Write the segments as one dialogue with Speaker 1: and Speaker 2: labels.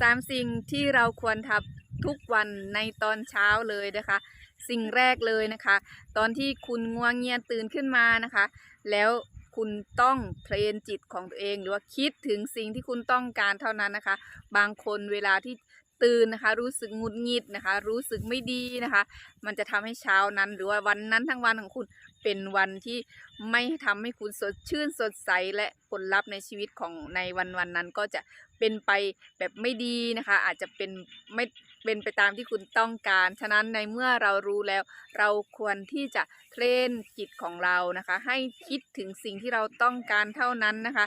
Speaker 1: สามสิ่งที่เราควรทำทุกวันในตอนเช้าเลยนะคะ สิ่งแรกเลยนะคะ ตอนที่คุณง่วงเงียตื่นขึ้นมานะคะ แล้วคุณต้องเทรนจิตของตัวเอง หรือว่าคิดถึงสิ่งที่คุณต้องการเท่านั้นนะคะ บางคนเวลาที่ตื่นนะคะ รู้สึกงุดหงิดนะคะ รู้สึกไม่ดีนะคะ มันจะทำให้เช้านั้น หรือว่าวันนั้นทั้งวันของคุณ เป็นวันที่ไม่ทำให้คุณสดชื่นสดใสและผลลัพธ์ในชีวิตของในวันวันนั้นก็จะเป็นไปแบบไม่ดีนะคะ อาจจะเป็นไม่ เป็นไปตามที่คุณต้องการ ฉะนั้นในเมื่อเรารู้แล้ว เราควรที่จะเทรนจิตของเรานะคะ ให้คิดถึงสิ่งที่เราต้องการเท่านั้นนะคะ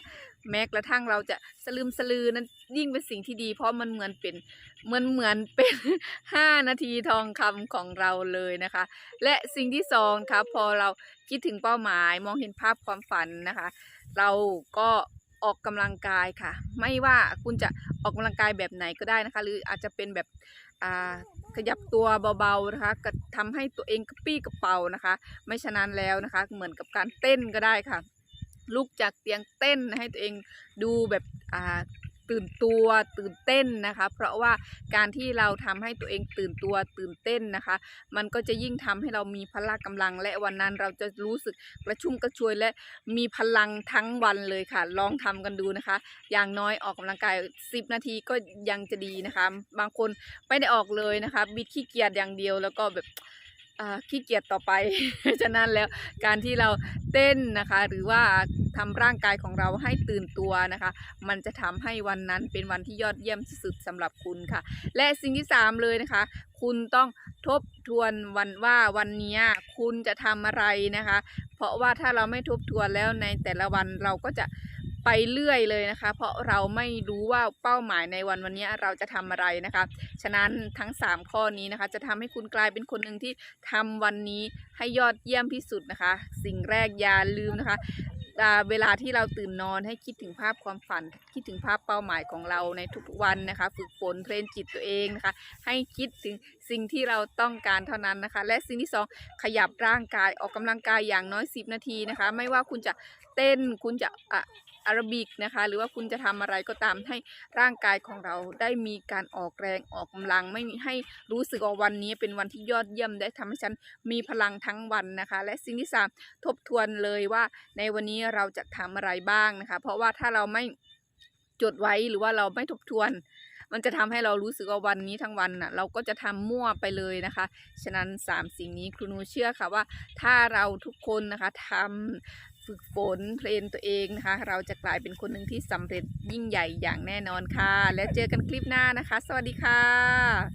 Speaker 1: แม้กระทั่งเราจะสลืมสลือนั้นยิ่งเป็นสิ่งที่ดี เพราะมันเหมือนเป็นเหมือนเหมือนเป็น 5 นาทีทองคำของเราเลยนะคะ และสิ่งที่สองครับพอเราคิดถึงเป้าหมายมองเห็นภาพความฝันนะคะ เราก็ ออกกำลังกายค่ะ ไม่ว่าคุณจะออกกำลังกายแบบไหนก็ได้นะคะ หรืออาจจะเป็นแบบขยับตัวเบาๆนะคะก็ทำให้ตัวเองกระปี้กระเป๋านะคะ ไม่ฉะนั้นแล้วนะคะ เหมือนกับการเต้นก็ได้ค่ะลุกจากเตียงเต้นให้ตัวเองดูแบบอ่า ตื่นตัวตื่นเต้นนะคะ เพราะว่าการที่เราทำให้ตัวเองตื่นตัวตื่นเต้นนะคะ มันก็จะยิ่งทำให้เรามีพละกำลัง และวันนั้นเราจะรู้สึกกระชุ่มกระชวยและมีพลังทั้งวันเลยค่ะ ลองทำกันดูนะคะ อย่างน้อยออกกำลังกาย 10 นาทีก็ยังจะดีนะคะ บางคนไม่ได้ออกเลยนะคะ บิดขี้เกียจอย่างเดียวแล้วก็แบบอ่าขี้เกียจต่อไป ฉะนั้นแล้วการที่เราเต้นนะคะ หรือว่า ทำร่างกายของเราให้ตื่นตัวนะคะ มันจะทำให้วันนั้นเป็นวันที่ยอดเยี่ยมที่สุดสำหรับคุณค่ะ และสิ่งที่สามเลยนะคะ คุณต้องทบทวนวันว่าวันนี้คุณจะทำอะไรนะคะ เพราะว่าถ้าเราไม่ทบทวนแล้วในแต่ละวันเราก็จะไปเรื่อยเลยนะคะ เพราะเราไม่รู้ว่าเป้าหมายในวันวันนี้เราจะทำอะไรนะคะ ฉะนั้นทั้ง 3 ข้อนี้นะคะ จะทำให้คุณกลายเป็นคนหนึ่งที่ทำวันนี้ให้ยอดเยี่ยมที่สุดนะคะ สิ่งแรกอย่าลืมนะคะ เวลาที่เราตื่นนอนให้คิดถึงภาพความฝัน คิดถึงภาพเป้าหมายของเราในทุกๆวันนะคะ ฝึกฝนเทรนจิตตัวเองนะคะ ให้คิดถึงสิ่งที่เราต้องการเท่านั้นนะคะ และสิ่งที่สองขยับร่างกายออกกำลังกายอย่างน้อย 10 นาทีนะคะ ไม่ว่าคุณจะเต้นคุณจะอะอาราบิกนะคะ หรือว่าคุณจะทำอะไรก็ตามให้ร่างกายของเราได้มีการออกแรงออกกำลัง ไม่มีให้รู้สึกว่าวันนี้เป็นวันที่ยอดเยี่ยมได้ทำให้ฉันมีพลังทั้งวันนะคะ และสิ่งที่สามทบทวนเลยว่าในวันนี้เราจะทำอะไรบ้างนะคะ เพราะว่าถ้าเราไม่จดไว้หรือว่าเราไม่ทบทวน มันจะทำให้เรารู้สึกว่าวันนี้ทั้งวันน่ะเราก็จะทำมั่วไปเลยนะคะ ฉะนั้น 3 สิ่งนี้ครูนูเชื่อค่ะว่า ถ้าเราทุกคนนะคะทำฝึกฝนเทรนตัวเองนะคะ เราจะกลายเป็นคนหนึ่งที่สำเร็จยิ่งใหญ่อย่างแน่นอนค่ะ และเจอกันคลิปหน้านะคะ สวัสดีค่ะ